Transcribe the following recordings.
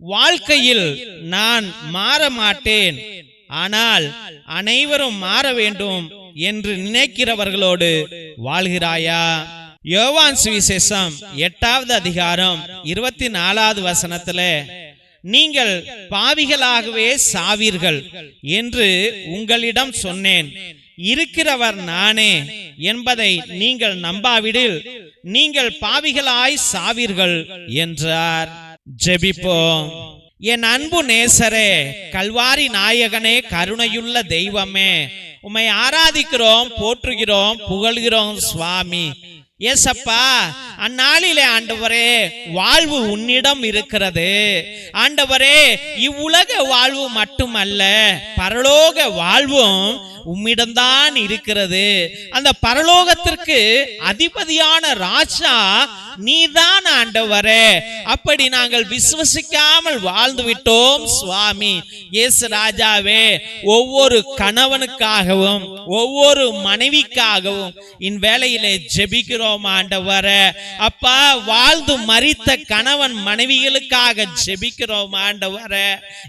வாழ்க்கையில் நான் மாற மாட்டேன் ஆனால் அனைவரும் மாற வேண்டும் என்று நினைக்கிறவர்களோடு வாழ்கிறாயா? யோவான் சுவிசேஷம் எட்டாவது அதிகாரம் இருபத்தி நாலாவது வசனத்துல நீங்கள் பாவிகளாகவே சாவீர்கள் என்று உங்களிடம் சொன்னேன். இருக்கிறவர் நானே என்பதை நீங்கள் நம்பாவிடில் நீங்கள் பாவிகளாய் சாவீர்கள் என்றார். ஜெபிப்போம். என் அன்பு நேசரே கல்வாரி நாயகனே கருணையுள்ள தெய்வமே உம்மை ஆராதிக்கிறோம் போற்றுகிறோம் புகழ்கிறோம் சுவாமி. ஏசப்பா அந்நாளிலே ஆண்டவரே வாழ்வு உன்னிடம் இருக்கிறது. ஆண்டவரே இவ்வுலக வாழ்வு மட்டுமல்ல பரலோக வாழ்வும் உம்மிடம்தான் இருக்கிறது. அந்த பரலோகத்திற்கு அதிபதியான ராஜா நீதான் ஆண்டவரே. அப்படி நாங்கள் விசுவசிக்காமல் வாழ்ந்து விட்டோம் சுவாமி. இயேசு ராஜாவே ஒவ்வொரு கணவனுக்காகவும் ஒவ்வொரு மனைவிக்காகவும் இன் வேலையிலே ஜெபிக்கிறோம் ஆண்டவரே. அப்பா வாழ்ந்து மறித்த கணவன் மனைவிகளுக்காக ஜெபிக்கிறோம் ஆண்டவர.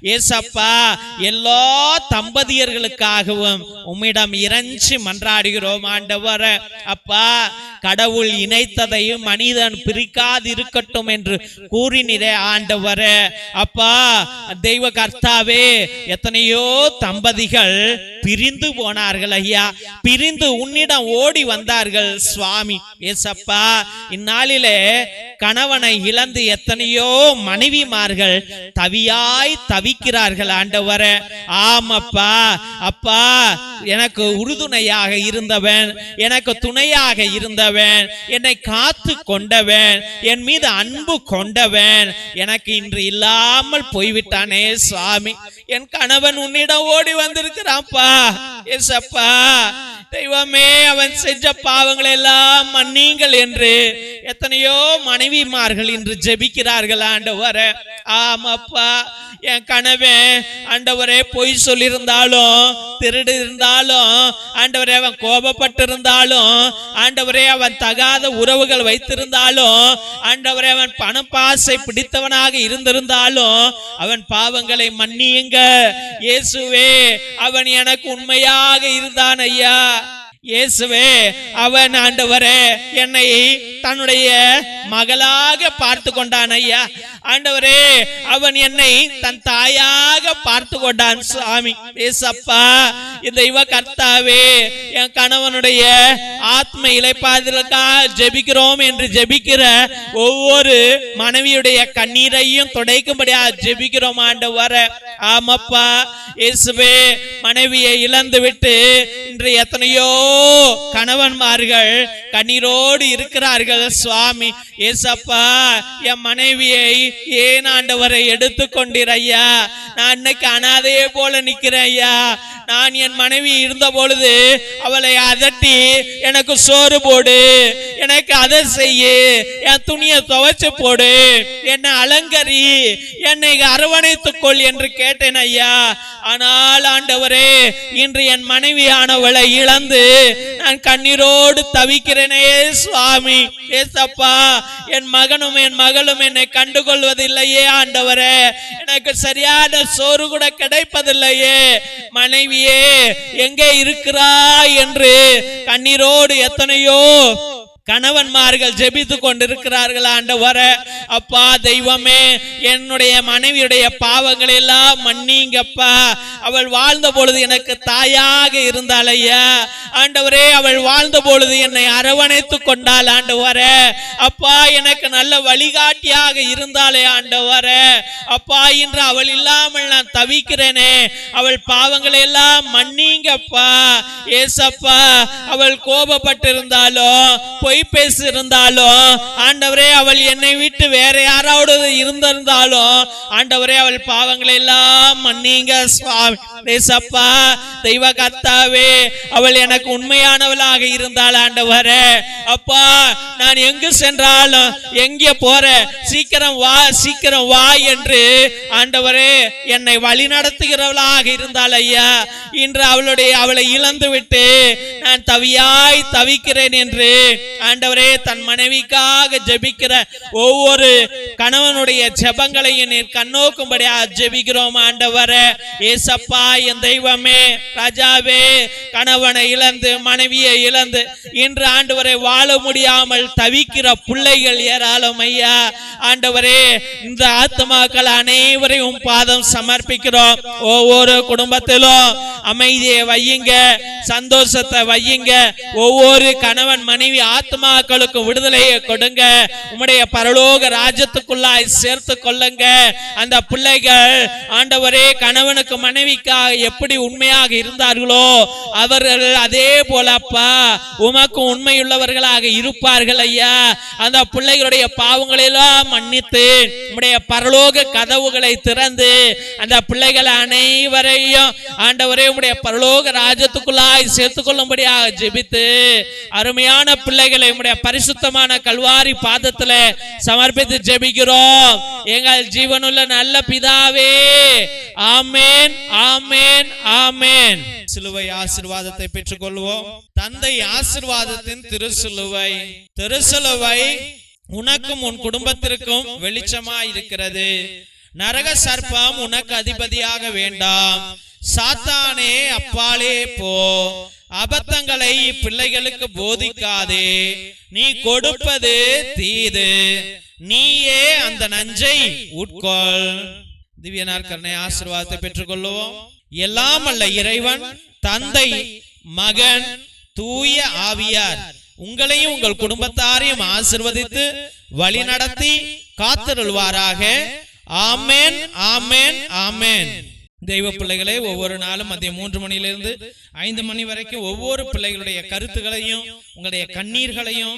ஏசப்பா எல்லா தம்பதியர்களுக்காகவும் உம்மிடம் இறைஞ்சி மன்றாடுகிறோம் ஆண்டவர. அப்பா கடவுள் இணைத்ததையும் மனிதன் பிரிக்காது இருக்கட்டும் என்று கூறினிரே ஆண்டவர. அப்பா தெய்வ கர்த்தாவே எத்தனையோ தம்பதிகள் பிரிந்து போனார்கள் ஐயா. பிரிந்து உன்னிடம் ஓடி வந்தார்கள் சுவாமி. ஏசப்பா இந்நாளிலே கணவனை இழந்து எத்தனையோ மனைவிமார்கள் தவியாய் தவிக்கிறார்கள் ஆண்டவர. ஆமப்பா அப்பா எனக்கு உறுதுணையாக இருந்தவன் எனக்கு துணையாக இருந்தவன் என்னை காத்து கொண்டவன் என் மீது அன்பு கொண்டவன் எனக்கு இன்று இல்லாமல் போய்விட்டானே சுவாமி. என் கணவன் உன்னிடம் ஓடி வந்திருக்கிறான்ப்பா. ஏசப்பா தெய்வமே அவன் செஞ்ச பாவங்களை எல்லாம் மன்னிங்கள் என்று எத்தனையோ மனைவிமார்கள் இன்று ஜெபிக்கிறார்கள் ஆண்டவர. ஆமாப்பா என் கணவன் ஆண்டவரே பொய் சொல்லியிருந்தாலும் திருடு இருந்தாலும் ஆண்டவரே அவன் கோபப்பட்டிருந்தாலும் ஆண்டவரே அவன் தகாத உறவுகள் வைத்திருந்தாலும் ஆண்டவரே அவன் பணம் பாசை பிடித்தவனாக இருந்திருந்தாலும் அவன் பாவங்களை மன்னியுங்க. இயேசுவே அவன் எனக்கு உண்மையாக இருந்தான் ஐயா. இயேசுவே அவன் ஆண்டவரே என்னை தன்னுடைய மகளாக பார்த்து கொண்டான் ஐயா. ஆண்டவரே அவன் என்னை தன் தாயாக பார்த்து கொண்டான் சுவாமி. ஏசப்பா இந்த இவ கர்த்தாவே என் கணவனுடைய ஆத்ம இலைப்பாதலுக்காக ஜெபிக்கிறோம் என்று ஜெபிக்கிற ஒவ்வொரு மனைவியுடைய கண்ணீரையும் துடைக்கும்படியா ஜெபிக்கிறோம் ஆண்டு வர ஆமப்பா இயேசுவே மனைவியை இழந்து விட்டு இன்று எத்தனையோ கணவன்மார்கள் கண்ணீரோடு இருக்கிறார்கள். சுவாமி ஏசப்பா என் மனைவியை ஏன் ஆண்டவரை எடுத்து கொண்டிரையா நான் இன்னைக்கு அனாதையே போல நிக்கிறேன் ஐயா நான் என் மனைவி இருந்த பொழுது அவளை அதட்டி எனக்கு சோறு போடு. எனக்கு அதை செய்யு. என் துணியை துவைச்சு போடு. என்னை அலங்கரி. என்னை அரவணைத்துக் கொள் என்று கேட்டேன் ஐயா. ஆனால் ஆண்டவரே இன்று என் மனைவியானவளை இழந்து நான் கண்ணீரோடு தவிக்கிறேனே சுவாமி. ஏசப்பா என் மகனும் என் மகளும் என்னை கண்டுகொள்வதில்லையே ஆண்டவரே. எனக்கு சரியான சோறு கூட கிடைப்பதில்லையே. மனைவியே எங்கே இருக்கிறாய் என்று கண்ணீரோடு எத்தனையோ கணவன்மார்கள் ஜெபித்து கொண்டிருக்கிறார்கள் ஆண்டவர. அப்பா தெய்வமே என்னுடைய மனைவியுடைய பாவங்களை எல்லாம் மன்னிங்கப்பா. அவள் வாழ்ந்த பொழுது எனக்கு தாயாக இருந்தாள் ஐயா. ஆண்டவரே அவள் வாழ்ந்த பொழுது என்னை அரவணைத்து கொண்டாள் ஆண்டவர. அப்பா எனக்கு நல்ல வழிகாட்டியாக இருந்தாளே ஆண்டவர. அப்பா இன்று அவள் இல்லாமல் நான் தவிக்கிறேனே. அவள் பாவங்களை எல்லாம் மன்னிங்கப்பா. ஏசப்பா அவள் கோபப்பட்டிருந்தாலும் பொய் பேசியிருந்தாலும் ஆண்டவரே அவள் என்னை விட்டு வேற யாராவது இருந்திருந்தாலும் ஆண்டவரே அவள் பாவங்களை எல்லாம் மன்னிங்க சுவாமி. ஏசப்பா தெய்வ கத்தாவே அவள் எனக்கு உண்மையானவளாக இருந்தாள் ஆண்டவரே. அப்பா நான் எங்கு சென்றாலும் எங்கே போற சீக்கிரம் வா சீக்கிரம் வா என்று ஆண்டவரே என்னை வழி நடத்துகிறவளாக இருந்தாள் ஐயா. இன்று அவளுடைய அவளை இழந்து விட்டு நான் தவியாய் தவிக்கிறேன் என்று ஆண்டவரே தன் மனைவிக்காக ஜெபிக்கிற ஒவ்வொரு கணவனுடைய ஜபங்களையும் நீர் கண்ணோக்கும்படியா ஜெபிக்கிறோம் ஆண்டவர. ஏசப்பா என் தெய்வமே ராஜாவே கணவனை இழந்து மனைவியை இழந்து இன்று ஆண்டவரை வாழ முடியாமல் தவிக்கிற பிள்ளைகள் ஏராளம் ஐயா. ஆண்டவரே இந்த ஆத்மாக்கள் அனைவரையும் பாதம் சமர்ப்பிக்கிறோம். ஒவ்வொரு குடும்பத்திலும் அமைதியை வையுங்க சந்தோஷத்தை வையுங்க. ஒவ்வொரு கணவன் மனைவி ஆத்மாக்களுக்கு விடுதலையை கொடுங்க. உம்முடைய பரலோக ராஜ்யத்துக்குள்ளாய் சேர்த்து கொள்ளுங்க. அந்த பிள்ளைகள் ஆண்டவரே கணவனுக்கு மனைவிக்காக எப்படி உண்மையாக இருந்தார்களோ அவர்கள் அதே போல அப்பா உமக்கு உண்மையுள்ளவர்களாக இருப்பார்கள் ஐயா. அந்த பிள்ளைகளுடைய பாவங்களெல்லாம் மன்னித்து உம்முடைய பரலோக கதவுகளை திறந்து அந்த பிள்ளைகள் அனைவரையும் ஆண்டவரே உம்முடைய பரலோக ராஜ்யத்துக்குள்ளாய் சேர்த்து கொள்ளும்படியாக ஜெபித்து அருமையான பிள்ளைகளை உம்முடைய பரிசுத்தமான கல்வாரி பாதத்துல சமர்ப்பித்து ஜெபிக்கிறோம். எங்கள் ஜீவனுள்ள நல்ல பிதாவே. ஆமேன் ஆமேன் ஆமேன். சிலுவை ஆசீர்வாதத்தை பெற்றுக்கொள்வோம். தந்தை ஆசீர்வாதத்தின் திருசிலுவை திருசிலுவை உனக்கும் உன் குடும்பத்திற்கும் வெளிச்சமாய் இருக்கிறது நரக சர்ப்பம் உனக்கு அதிபதியாக வேண்டாம். சாத்தானே அப்பாலே போ. அபத்தங்களை பிள்ளைகளுக்கு போதிக்காதே. நீ கொடுப்பது தீது. நீயே அந்த நஞ்சை உட்கொள். திவ்யனார் கருணை ஆசீர்வாதத்தை பெற்றுக்கொள்வோம் எல்லாம் அல்ல இறைவன் தந்தை மகன் தூய ஆவியார். உங்களையும் உங்கள் குடும்பத்தாரையும் ஆசிர்வதித்து வழி நடத்தி காத்திருள்வாராக. ஆமேன் ஆமேன் ஆமேன் தெய்வ பிள்ளைகளே ஒவ்வொரு நாளும் மதியம் மூன்று மணியிலிருந்து ஐந்து மணி வரைக்கும் ஒவ்வொரு பிள்ளைகளுடைய கருத்துகளையும் உங்களுடைய கண்ணீர்களையும்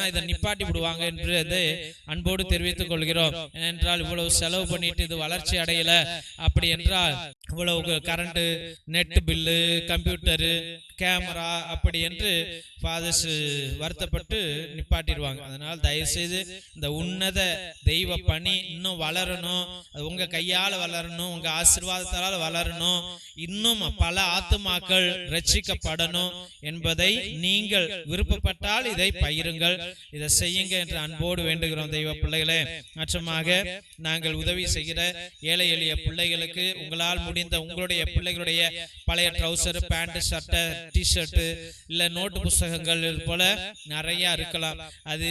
இதை நிப்பாட்டி விடுவாங்க என்று அன்போடு தெரிவித்துக் கொள்கிறோம் ஏனென்றால் இவ்வளவு செலவு பண்ணிட்டு இது வளர்ச்சி அடையல. அப்படி என்றால் இவ்வளவு current net bill computer camera அப்படி என்று ஃபாதர்ஸ் வருத்தப்பட்டு நிப்பாட்டிடுவாங்க. அதனால் தயவுசெய்து இந்த உன்னத தெய்வ பணி இன்னும் வளரணும். அது உங்க கையால வளரணும். உங்க ஆசீர்வாதத்தால் வளரணும். இன்னும் பல ஆத்துமாக்கள் ரட்சிக்கப்படணும் என்பதை நீங்கள் விருப்பப்பட்டால் இதை பயிருங்கள் இதை செய்யுங்க என்று அன்போடு வேண்டுகிறோம் தெய்வ பிள்ளைகளே. மற்றமாக நாங்கள் உதவி செய்கிற ஏழை எளிய பிள்ளைகளுக்கு உங்களால் முடிந்த உங்களுடைய பிள்ளைகளுடைய பழைய ட்ரௌசர் பேண்ட் சட்டை டிஷர்ட்டு இல்லை நோட்டு புஸ்தகங்கள் போல நிறைய இருக்கலாம். அது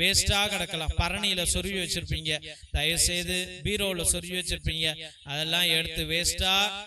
வேஸ்டாக கிடக்கலாம். பரணியில சொருவி வச்சிருப்பீங்க. தயவு செய்து சொருவி வச்சிருப்பீங்க. அதெல்லாம் எடுத்து வேஸ்டாக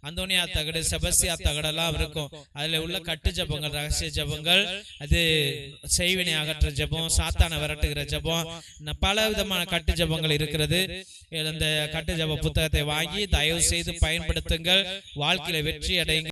அந்தோனியா தகடு செபஸ்தியா தகடெல்லாம் இருக்கும். அதுல உள்ள கட்டு ஜபங்கள் ரகசிய ஜபங்கள் அது செய்வினை அகற்ற ஜபம் சாத்தான விரட்டுகிற ஜபம். பல விதமான கட்டு ஜபங்கள் இருக்கிறது அந்த கட்டு ஜப புத்தகத்தை வாங்கி தயவு செய்து பயன்படுத்துங்கள். வாழ்க்கையில வெற்றி அடையுங்க